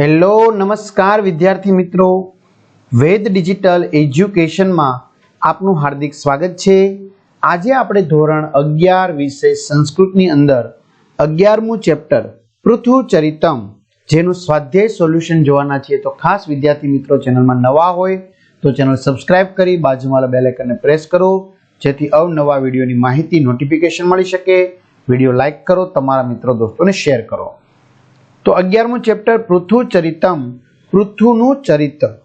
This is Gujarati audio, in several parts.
હેલો, નમસ્કાર વિદ્યાર્થી મિત્રો. વેદ ડિજિટલ એજ્યુકેશનમાં આપનું હાર્દિક સ્વાગત છે. આજે આપણે ધોરણ અગિયાર વિષય સંસ્કૃતની અંદર અગિયારમું ચેપ્ટર પૃથુ ચરિતમ જેનું સ્વાધ્યાય સોલ્યુશન જોવાના છીએ. તો ખાસ વિદ્યાર્થી મિત્રો, ચેનલમાં નવા હોય તો ચેનલ સબસ્ક્રાઇબ કરી બાજુમાં બેલ પ્રેસ કરો, જેથી અવનવા વિડીયોની માહિતી નોટિફિકેશન મળી શકે. વીડિયો લાઇક કરો, તમારા મિત્રો દોસ્તોને શેર કરો. તો અગિયારમું ચેપ્ટર પૃથુ ચરિતમ પૃથુનું ચરિત્ર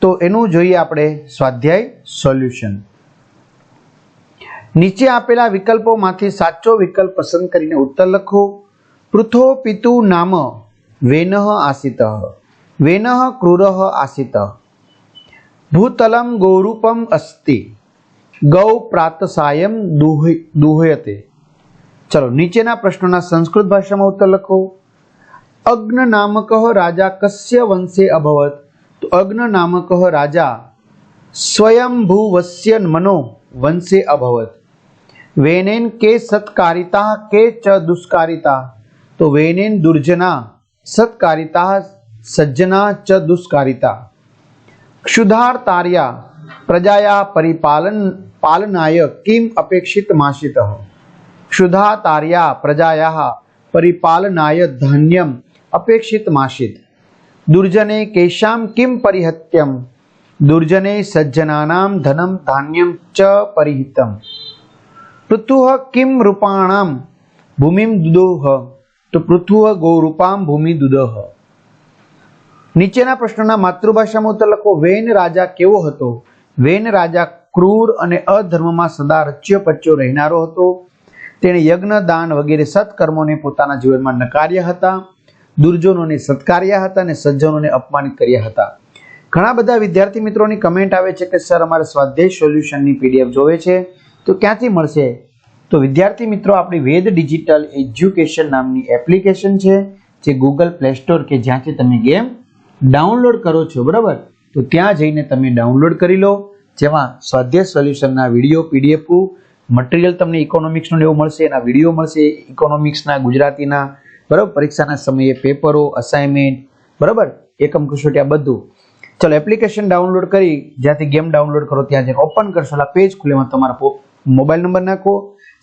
તો એનું જોઈએ આપણે સ્વાધ્યાય સોલ્યુશન. નીચે આપેલા વિકલ્પોમાંથી સાચો વિકલ્પ પસંદ કરીને ઉત્તર લખો. પૃથો પિતુ નામ વેન આસિત. વેન ક્રૂર આસિત. ભૂતલમ ગૌરૂપમ અસ્તિ. ગૌ પ્રાતસાયમ દુહ- દુહયતે. ચલો નીચેના પ્રશ્નોના સંસ્કૃત ભાષામાં ઉત્તર લખો. अग्न नामक राजा कस्य वंशे अभवत? तो अग्न नामक राजा स्वयं स्वयंभुवस्य मनो वंशे अभवत। वेनेन के सत्कारिता, के च दुष्कारिता? तो वेनेन दुर्जना, सत्कारिता, सज्जना च दुष्कारिता। क्षुधार तारिया प्रजाया परिपालन, पालनाय किम अपेक्षित मासित क्षुधा तारिया प्रजाया परिपालनाय धन्यम અપેક્ષિત માસિત દુર્જને કેશામ કિમ પરિહત્યમ? દુર્જને સજ્જનાનામ ધનમ ધાન્યમ ચ પરિહિતમ. પૃથુહ કિમ રૂપાણામ? ભૂમિમ દુદોહ. તો પૃથુહ ગૌરૂપામ ભૂમિ દુદોહ. નીચેના પ્રશ્નોના માતૃભાષામાં ઉત્તર લખો, વેન રાજા કેવો હતો? વેન રાજા ક્રૂર અને અધર્મમાં સદા રચ્યો પચ્યો રહેનારો હતો. તેણે યજ્ઞ, દાન વગેરે સત્કર્મોને પોતાના જીવનમાં નકાર્યા હતા. દુર્જનોને સત્કાર્યા હતા અને સજ્જનોને અપમાનિત કર્યા હતા. ઘણા બધા વિદ્યાર્થી મિત્રોની કમેન્ટ આવે છે કે, સર, અમારે સ્વાધ્યાય સોલ્યુશનની પીડીએફ જોવે છે. તો ક્યાંથી મળશે? તો વિદ્યાર્થી મિત્રો, આપણી વેદ ડિજિટલ એજ્યુકેશન નામની એપ્લિકેશન છે, જે ગૂગલ પ્લે સ્ટોર કે જ્યાંથી તમે ગેમ ડાઉનલોડ કરો છો, બરાબર? તો ત્યાં જઈને તમે ડાઉનલોડ કરી લો. જેમાં સ્વાધ્યાય સોલ્યુશનના વીડિયો પીડીએફ મટીરિયલ તમને ઇકોનોમિક્સનું એવું મળશે, એના વીડિયો મળશે ઇકોનોમિક્સના ગુજરાતીના બરાબર? પરીક્ષાના સમયે પેપરો અસાઇનમેન્ટ બરાબર? એકમ કસોટી, આ બધું. ચલો એપ્લિકેશન ડાઉનલોડ કરી, જ્યાંથી ગેમ ડાઉનલોડ કરો, ત્યાં જઈને ઓપન કરશો. એટલે પેજ ખુલે, એમાં તમારા મોબાઈલ નંબર નાખો.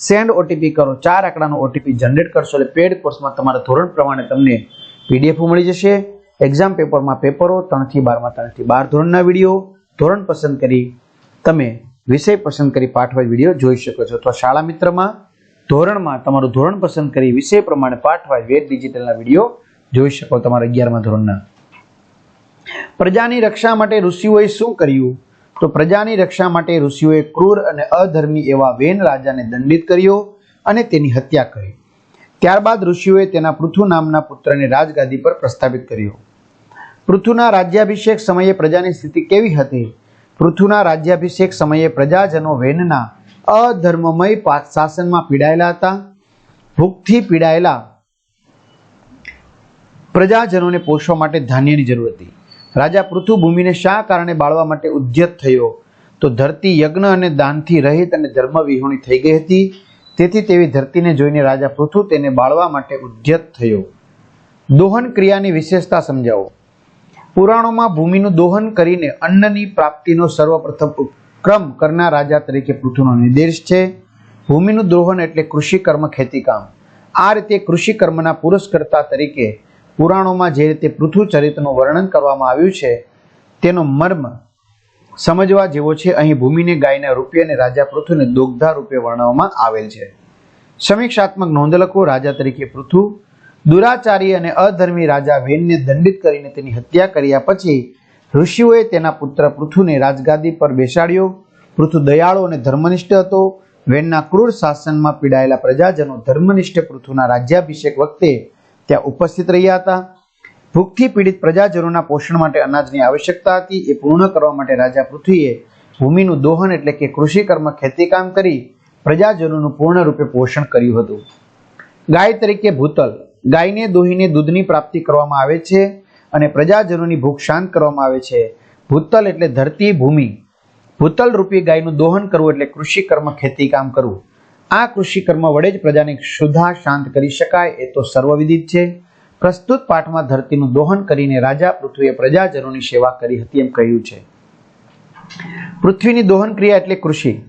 સેન્ડ ઓટીપી કરો. ચાર આંકડાનો ઓટીપી જનરેટ કરશો. એટલે પેડ કોર્સમાં તમારા ધોરણ પ્રમાણે તમને પીડીએફ મળી જશે. એક્ઝામ પેપરમાં પેપરો, ત્રણથી બારમાં, ત્રણથી બાર ધોરણના વીડિયો ધોરણ પસંદ કરી, તમે વિષય પસંદ કરી પાઠવાય વીડિયો જોઈ શકો છો. અથવા શાળા મિત્રમાં ધોરણમાં તમારું ધોરણ પસંદ કરી વિષય પ્રમાણે પાઠવાય વેદ ડિજિટલના વીડિયો જોઈ શકો તમારા અગિયારમાં ધોરણના. પ્રજાની રક્ષા માટે ઋષિઓએ શું કર્યું? તો પ્રજાની રક્ષા માટે ઋષિઓએ ક્રૂર અને અધર્મી એવા વેન રાજાને દંડિત કર્યો અને તેની હત્યા કરી. ત્યારબાદ ઋષિઓએ તેના પૃથુ નામના પુત્રને રાજગાદી પર પ્રસ્થાપિત કર્યો. પૃથુના રાજ્યાભિષેક સમયે પ્રજાની સ્થિતિ કેવી હતી? પૃથુના રાજ્યાભિષેક સમયે પ્રજાજનો વેનના અધર્મમય શાસનમાં પીડાયેલા હતા. ભૂખથી પીડાયેલા પ્રજાજનોને પોષવા માટે ધાન્યની જરૂર હતી. રાજા પૃથુ ભૂમિને શા કારણે બાળવા માટે ઉદ્યત થયો? તો ધરતી યજ્ઞ અને દાનથી રહિત અને ધર્મ વિહોણી થઈ ગઈ હતી. તેથી તેવી ધરતીને જોઈને રાજા પૃથુ તેને બાળવા માટે ઉદ્યત થયો. દોહન ક્રિયાની વિશેષતા સમજાવો. પુરાણોમાં ભૂમિનું દોહન કરીને અન્નની પ્રાપ્તિનો સર્વપ્રથમ ઉપક્રમ કરનાર રાજા તરીકે પૃથ્વીનો નિર્દેશ છે. ભૂમિનું દ્રોહન એટલે કૃષિ કર્મ, ખેતીકામ. આ રીતે કૃષિ કર્મના પુરસ્કર્તા તરીકે પુરાણોમાં જે રીતે પૃથ્વી ચરિત્રનું વર્ણન કરવામાં આવ્યું છે, તેનો મર્મ સમજવા જેવો છે. અહીં ભૂમિને ગાયના રૂપે અને રાજા પૃથ્વીને દુગ્ધા રૂપે વર્ણવવામાં આવેલ છે. સમીક્ષાત્મક નોંધ લખો, રાજા તરીકે પૃથ્વી દુરાચારી અને અધર્મી રાજા વેનને દંડિત કરીને તેની હત્યા કર્યા પછી ઋષિઓએ તેના પુત્ર પૃથુને રાજગાદી પર બેસાડ્યો. પૃથુ દયાળુ અને ધર્મનિષ્ઠ હતો. વેનના ક્રૂર શાસનમાં પીડાયેલા પ્રજાજનો ધર્મનિષ્ઠ પૃથુના રાજ્યાભિષેક વખતે ત્યાં ઉપસ્થિત રહ્યા હતા. ભૂખથી પીડિત પ્રજાજનોના પોષણ માટે અનાજની આવશ્યકતા હતી. એ પૂર્ણ કરવા માટે રાજા પૃથ્વીએ ભૂમિનું દોહન એટલે કે કૃષિ કર્મ ખેતીકામ કરી પ્રજાજનોનું પૂર્ણ રૂપે પોષણ કર્યું હતું. ગાય તરીકે ભૂતલ. ગાયને દોહીને દૂધની પ્રાપ્તિ કરવામાં આવે છે. અને પ્રજાજનોની ભૂખ શાંત કરવામાં આવે છે. ભૂતલ એટલે ધરતી, ભૂમિ. ભૂતલ રૂપી ગાયનું દોહન કરવું એટલે કૃષિ કર્મ, ખેતી કામ કરવું. આ કૃષિ કર્મ વડે જ પ્રજાની શુદ્ધા શાંત કરી શકાય, એ તો સર્વવિદિત છે. પ્રસ્તુત પાઠમાં ધરતીનું દોહન કરીને રાજા પૃથ્વીએ પ્રજાજનોની સેવા કરી હતી એમ કહ્યું છે. પૃથ્વીની દોહન ક્રિયા એટલે કૃષિ.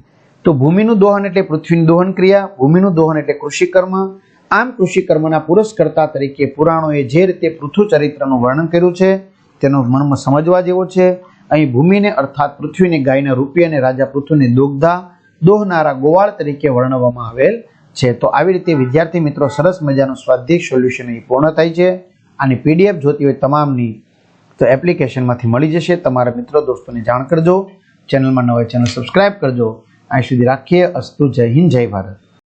તો ભૂમિનું દોહન એટલે પૃથ્વીની દોહન ક્રિયા, ભૂમિનું દોહન એટલે કૃષિ કર્મ. આમ કૃષિ કર્મના પુરસ્કર્તા તરીકે પુરાણોએ જે રીતે પૃથ્વી ચરિત્રનું વર્ણન કર્યું છે, તેનો મર્મ સમજવા જેવો છે. અહીં ભૂમિને અર્થાત પૃથ્વીને ગાયને રૂપી અને રાજા પૃથ્વીને દોગધા, દોહનારા ગોવાળ તરીકે વર્ણવવામાં આવેલ છે. તો આવી રીતે વિદ્યાર્થી મિત્રો સરસ મજાનું સ્વાધ્યાય સોલ્યુશન અહીં પૂર્ણ થાય છે. આની પીડીએફ જોતી હોય તમામની તો એપ્લિકેશનમાંથી મળી જશે. તમારા મિત્રો દોસ્તોને જાણ કરજો. ચેનલમાં નવા ચેનલ સબસ્ક્રાઇબ કરજો. અહીં સુધી રાખીએ. અસ્તુ જય હિન્દ, જય ભારત.